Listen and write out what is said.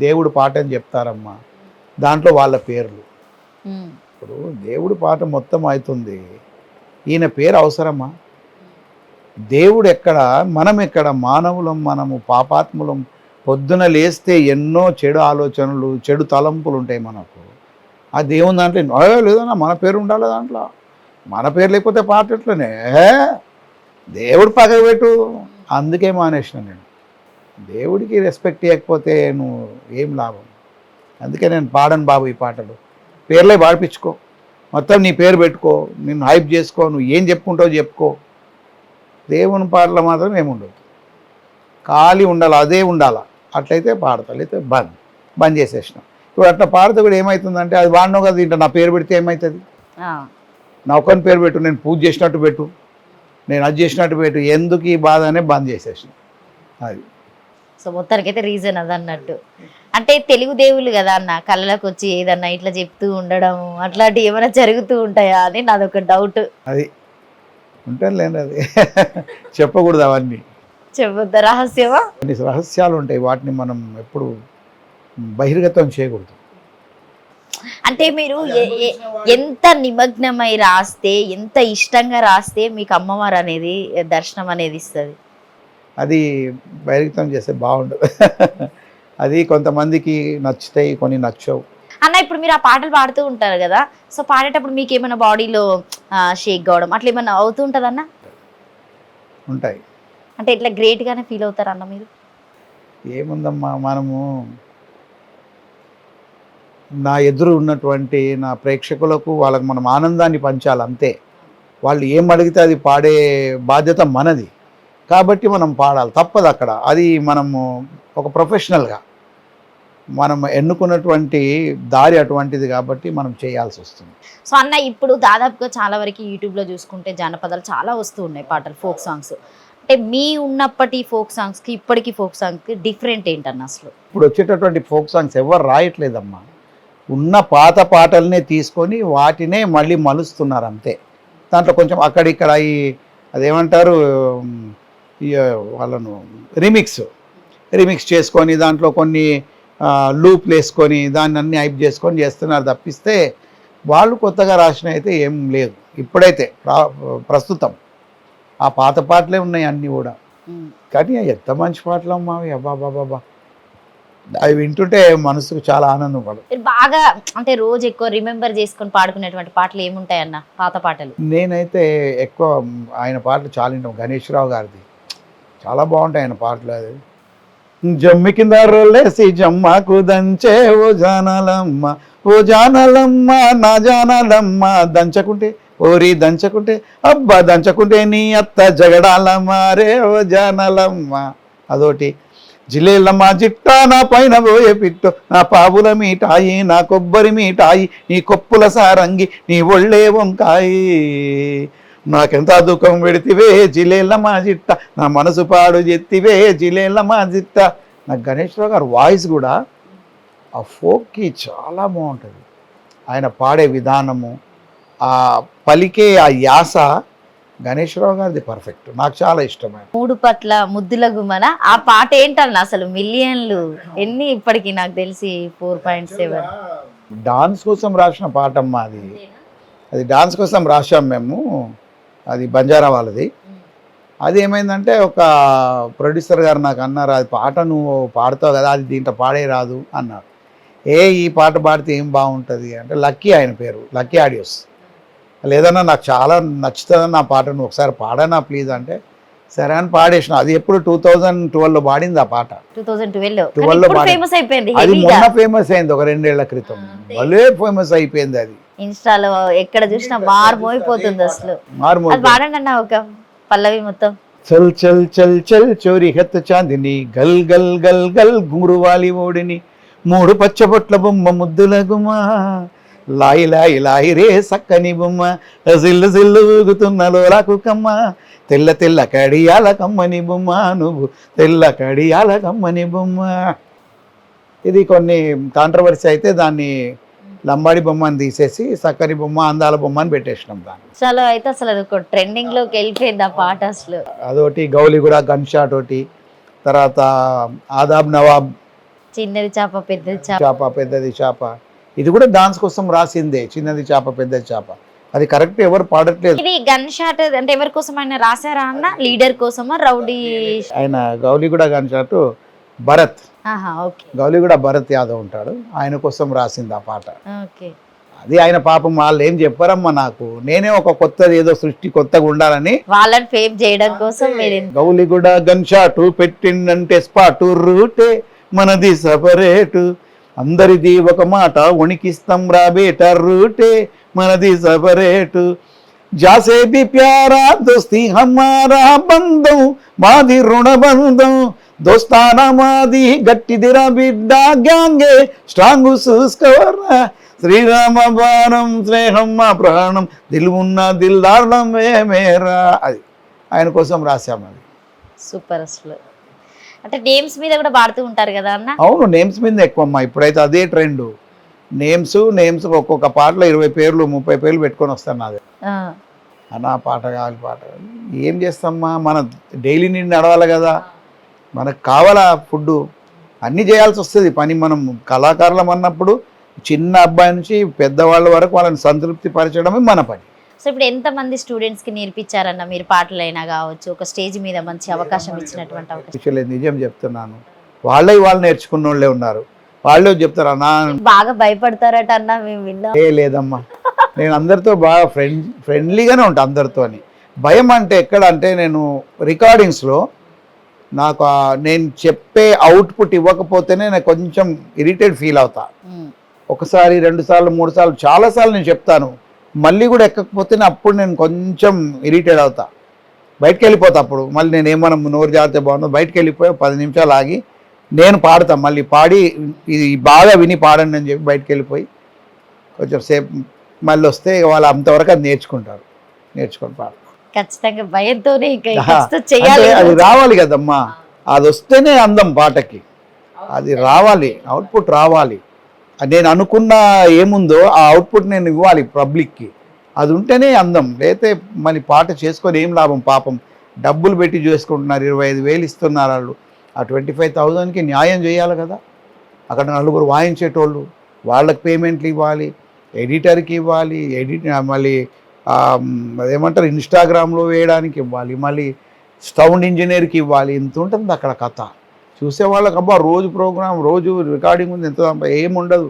దేవుడు పాట అని చెప్తారమ్మా. దాంట్లో వాళ్ళ పేర్లు. ఇప్పుడు దేవుడు పాట మొత్తం అవుతుంది ఈయన పేరు అవసరమా? దేవుడు ఎక్కడ? మనం ఎక్కడ? మానవులం మనము పాపాత్ములం. పొద్దున లేస్తే ఎన్నో చెడు ఆలోచనలు చెడు తలంపులు ఉంటాయి మనకు. ఆ దేవుని దాంట్లో "ఏ, లేదన్నా మన పేరు ఉండాలి దాంట్లో. మన పేరు లేకపోతే పాట ఎట్లనే? "ఏ, దేవుడు పక్కకు పెట్టు. అందుకే మానేసిన నేను. దేవుడికి రెస్పెక్ట్ ఇవ్వకపోతే నువ్వు ఏం లాభం? అందుకే నేను పాడను బాబు ఈ పాటలు. పేర్లే పాడిపించుకో. మొత్తం నీ పేరు పెట్టుకో. నిన్ను హైప్ చేసుకో. నువ్వు ఏం చెప్పుకుంటావు చెప్పుకో. దేవుని పాటలు మాత్రం ఏముండదు ఖాళీ ఉండాలి? అదే ఉండాలి? అట్లయితే పాడతా. లేకపోతే బంద్. బంద్ చేసేసిన. ఇప్పుడు అట్లా పాడితే కూడా ఏమవుతుందంటే అది వాడినో కదా ఇంట నా పేరు పెడితే ఏమవుతుంది. నా ఒక్కని పేరు పెట్టు. నేను పూజ చేసినట్టు పెట్టు. నేను అది చేసినట్టు పెట్టు. ఎందుకు ఈ బాధ అనే బంద్ చేసేసిన. అది. సో మొత్తానికి అయితే రీజన్ అదన్నట్టు. అంటే తెలుగు దేవుళ్ళు కదా అన్న కళ్ళలోకి వచ్చి ఏదన్నా ఇట్లా చెప్తూ ఉండడం అట్లాంటివి ఏమైనా జరుగుతూ ఉంటాయా అని నాదొక డౌట్ అది ఉంటాను లేండి అది. చెప్పకూడదు అవన్నీ. చెప్పొద్దా? రహస్యమా? కొన్ని రహస్యాలు ఉంటాయి వాటిని మనం ఎప్పుడు బహిర్గతం చేయకూడదు. అంటే మీరు ఎ- ఎ- ఎంత నిమగ్నమై రాస్తే ఎంత ఇష్టంగా రాస్తే మీకు అమ్మవారు అనేది దర్శనం అనేది ఇస్తుంది. అది బహిర్గతం చేస్తే బాగుండదు. అది కొంతమందికి నచ్చుతాయి కొన్ని నచ్చవు. అన్న ఇప్పుడు మీరు ఆ పాటలు పాడుతూ ఉంటారు కదా సో పాడేటప్పుడు మీకు ఏమైనా బాడీలో షేక్ కావడం అట్లా ఏమైనా అవుతూ ఉంటుందన్న ఉంటాయి. అంటే ఇట్లా గ్రేట్ గానే ఫీల్ అవుతారు అన్న మీరు? ఏముందమ్మా మనము నా ఎదురు ఉన్నటువంటి నా ప్రేక్షకులకు వాళ్ళకి మనం ఆనందాన్ని పంచాలి అంతే వాళ్ళు ఏం అడిగితే అది పాడే బాధ్యత మనది. కాబట్టి మనం పాడాలి. తప్పదు అక్కడ. అది మనము ఒక ప్రొఫెషనల్గా. మనం ఎన్నుకున్నటువంటి దారి అటువంటిది కాబట్టి మనం చేయాల్సి వస్తుంది. సో అన్న ఇప్పుడు దాదాపుగా చాలా వరకు యూట్యూబ్లో చూసుకుంటే జానపదాలు చాలా వస్తూ ఉన్నాయి పాటలు ఫోక్ సాంగ్స్. అంటే మీ ఉన్నప్పటి ఫోక్ సాంగ్స్కి ఇప్పటికి ఫోక్ సాంగ్స్కి డిఫరెంట్ ఏంటన్న అసలు? ఇప్పుడు వచ్చేటటువంటి ఫోక్ సాంగ్స్ ఎవరు రాయట్లేదమ్మా. ఉన్న పాత పాటలనే తీసుకొని వాటినే మళ్ళీ మలుస్తున్నారు అంతే. దాంట్లో కొంచెం అక్కడిక్కడ ఈ అదేమంటారు వాళ్ళను రిమిక్స్ రిమిక్స్ చేసుకొని దాంట్లో కొన్ని లూప్లు వేసుకొని దాన్ని అన్ని హైప్ చేసుకొని చేస్తున్నారు తప్పిస్తే వాళ్ళు కొత్తగా రాసిన అయితే ఏం లేదు. ఇప్పుడైతే ప్రా- ప్రస్తుతం ఆ పాత పాటలే ఉన్నాయి అన్నీ కూడా. కానీ ఎంత మంచి పాటలు అమ్మా అవి అబ్బా బాబా బా అవి వింటుంటే మనసుకు చాలా ఆనందం పడు మీరు బాగా అంటే రోజు ఎక్కువ రిమెంబర్ చేసుకొని పాడుకునేటువంటి పాటలు ఏముంటాయన్న పాత పాటలు? నేనైతే ఎక్కువ ఆయన పాటలు చాలా వింటాం గణేష్రావు గారిది. చాలా బాగుంటాయి ఆయన పాటలు అది జమ్మి కింద రొల్లేసి జమ్మకు దంచే ఓ జానాలమ్మ ఓ జానాలమ్మ నా జానాలమ్మ దంచకుంటే ఓరి దంచకుంటే అబ్బా దంచకుంటే నీ అత్త జగడాల మారే ఓ జానాలమ్మ. అదోటి జిలేలమ్మ జిట్టా నా పైన పోయే పిట్టు నా పావుల మీటాయి నా కొబ్బరి మీటాయి నీ కొప్పుల సారంగి నీ ఒళ్ళే వంకాయి. నాకెంత దుఃఖం పెడితివే జిలేలమ్మ జిట్ట నా మనసు పాడు చెత్తివే జిలేలమ్మ జిట్ట నాకు గణేశ్వరరావు గారు వాయిస్ కూడా ఆ ఫోక్కి చాలా బాగుంటుంది. ఆయన పాడే విధానము ఆ పలికే ఆ యాస గణేశ్వరరావు గారిది పర్ఫెక్ట్ నాకు చాలా ఇష్టమైన మూడు పట్ల ముద్దుల గుమ్మన ఆ పాట ఏంటన్న అసలు మిలియన్లు? ఎన్ని ఇప్పటికి నాకు తెలిసి ఫోర్ పాయింట్ సెవెన్. డాన్స్ కోసం రాసిన పాటమ్మా అది. అది డాన్స్ కోసం రాసాం మేము. అది బంజారా వాళ్ళది. అది ఏమైందంటే ఒక ప్రొడ్యూసర్ గారు నాకు అన్నారు అది పాట నువ్వు పాడుతావు కదా అది దీంట్లో పాడే రాదు అన్నారు. ఏ ఈ పాట పాడితే ఏం బాగుంటుంది? అంటే లక్కీ ఆయన పేరు లక్కీ ఆడియోస్. లేదన్నా నాకు చాలా నచ్చుతుందని నా పాట నువ్వు ఒకసారి పాడనా ప్లీజ్ అంటే సరే అని పాడేసిన. అది ఎప్పుడు టూ థౌజండ్ ట్వెల్వ్లో పాడింది ఆ పాట. టూ థౌసండ్ ట్వెల్వ్ 12 లో పాడే- ఫేమస్ అయిపోయింది అది మొన్న ఫేమస్ అయింది ఒక రెండేళ్ళ క్రితం. భలే ఫేమస్ అయిపోయింది అది. ఇన్స్టాలో ఎక్కడ చూసినా మారుమోగిపోతుంది అసలు. అది పాడండి ఒక పల్లవి మొత్తం. చల్ చల్ చల్ చల్ చోరి హెత్త చాందిని గల్ గల్ గల్ గల్ గురువాలి ఓడిని మూడు పచ్చబొట్ల బొమ్మ ముద్దుల గుమ్మ లాయి లాయి లాయి రే సక్కని బొమ్మ సిల్లు సిల్లు ఊగుతున్న లోలాకు కమ్మ తెల్ల తెల్ల కడియాల కమ్మని బొమ్మ నువ్వు తెల్ల కడియాల కమ్మని బొమ్మ. ఇది కొన్ని కాంట్రవర్సీ అయితే దాన్ని లంబాడి బొమ్మని తీసేసి సక్కని బొమ్మ అందాల బొమ్మ అని పెట్టేసినాం దాన్ని. చాలా అయితే అసలు అది ఒక ట్రెండింగ్లోకి వెళ్ళిపోయింది ఆ పాట అసలు. అదొకటి గౌలిగూడ గన్ షాట్ ఒకటి తర్వాత ఆదాబ్ నవాబ్ చిన్నది చేప పెద్దది చేప. చేప పెద్దది చేప. ఇది కూడా డాన్స్ కోసం రాసిందే చిన్నది చేప పెద్దది చేప. అది కరెక్ట్ ఎవరు పాడట్లేదు. ఇది గన్ షాట్ అంటే ఎవరి కోసం ఆయన రాశారా అన్న? లీడర్ కోసమా? రౌడీ ఆయన గౌలిగూడ కానిచాటు భరత్ ఆహా ఓకే. గౌలిగూడ భరత్ యాదవ్ ఉంటాడు. ఆయన కోసం రాసింది ఆ పాట. ఓకే. అది ఆయన పాపం వాళ్ళు ఏం చెప్పారమ్మా నాకు. నేనే ఒక కొత్తది ఏదో సృష్టి కొత్తగా ఉండాలని. వాళ్ళని ఫేమ్ చేయడం కోసం గౌలిగూడ గన్ షాటు పెట్టిండంటే స్పాటు రూటే మనది సపరేటు అందరిది ఒక మాట వణికిస్తాం రాబేట రూటే మనది సపరేటు జాసే బి ప్యారా దోస్తి హమారా బంధం మాది రుణబంధం దోస్తానా మాది గట్టిదిరా బిడ్డ గ్యాంగే స్ట్రాంగ్ చూసుకోరా శ్రీరామ బాణం స్నేహం మా ప్రాణం దిల్మున్న దిల్దారణం మేరా అది ఆయన కోసం రాశాము అది. సూపర్ అసలు. అంటే నేమ్స్ మీద కూడా పాడుతూ ఉంటారు కదా అన్న? అవును నేమ్స్ మీద ఎక్కువ అమ్మా ఇప్పుడైతే అదే ట్రెండ్. నేమ్స్ నేమ్స్ ఒక్కొక్క పాటలో ఇరవై పేర్లు ముప్పై పేర్లు పెట్టుకొని వస్తాను నాది. ఆ, అన్న పాట కావాలి పాట. ఏం చేస్తామ్మా? మన డైలీ నీళ్ళు నడవాలి కదా. మనకు కావాలా ఫుడ్ అన్నీ చేయాల్సి వస్తుంది. పని మనం కళాకారులం అన్నప్పుడు చిన్న అబ్బాయి నుంచి పెద్దవాళ్ళ వరకు వాళ్ళని సంతృప్తి పరచడమే మన పని. సో ఇప్పుడు ఎంత మంది స్టూడెంట్స్కి నేర్పించారన్న మీరు పాటలైనా కావచ్చు ఒక స్టేజ్ మీద మంచి అవకాశం ఇచ్చినటువంటి అవకాశం? నిజం చెప్తున్నాను. వాళ్ళే వాళ్ళు నేర్చుకున్న వాళ్ళే ఉన్నారు. వాళ్ళే చెప్తారు అన్నా బాగా భయపడతారట అన్న మేము విన్నాం. ఏ లేదమ్మా. నేను అందరితో బాగా ఫ్రెండ్ ఫ్రెండ్లీగానే ఉంటా అందరితో భయం అంటే ఎక్కడ అంటే నేను రికార్డింగ్స్లో నాకు నేను చెప్పే అవుట్పుట్ ఇవ్వకపోతేనే నేను కొంచెం ఇరిటేట్ ఫీల్ అవుతా. ఒకసారి రెండు సార్లు మూడు సార్లు చాలాసార్లు నేను చెప్తాను. మళ్ళీ కూడా ఎక్కకపోతేనే అప్పుడు నేను కొంచెం ఇరిటేట్ అవుతా. బయటకు వెళ్ళిపోతా అప్పుడు. మళ్ళీ నేను ఏమన్నా నోరు జాగ్రత్త బాగుందో బయటకు వెళ్ళిపోయి పది నిమిషాలు ఆగి నేను పాడతా. మళ్ళీ పాడి ఇది బాగా విని పాడండి అని చెప్పి బయటకు వెళ్ళిపోయి కొంచెం సేపు మళ్ళీ వస్తే వాళ్ళు అంతవరకు అది నేర్చుకుంటారు. నేర్చుకొని పాడతారు. ఖచ్చితంగా భయంతోనే చేయాలి అది రావాలి కదమ్మా. అది వస్తేనే అందం పాటకి. అది రావాలి అవుట్పుట్ రావాలి. నేను అనుకున్న ఏముందో ఆ అవుట్పుట్ నేను ఇవ్వాలి పబ్లిక్కి. అది ఉంటేనే అందం. లేతే మరి పాట చేసుకొని ఏం లాభం పాపం. డబ్బులు పెట్టి చేసుకుంటున్నారు ఇరవై ఐదు వేలు ఇస్తున్నారు వాళ్ళు. ఆ ట్వంటీ ఫైవ్ థౌజండ్కి న్యాయం చేయాలి కదా. అక్కడ నలుగురు వాయించేటోళ్ళు. వాళ్ళకి పేమెంట్లు ఇవ్వాలి ఎడిటర్కి ఇవ్వాలి ఎడిట్ మళ్ళీ ఏమంటారు ఇన్స్టాగ్రామ్లో వేయడానికి ఇవ్వాలి మళ్ళీ సౌండ్ ఇంజనీర్కి ఇవ్వాలి ఇంత ఉంటుంది అక్కడ కథ. చూసే వాళ్ళకి అబ్బా రోజు ప్రోగ్రామ్ రోజు రికార్డింగ్ ఉంది ఎంత ఏముండదు.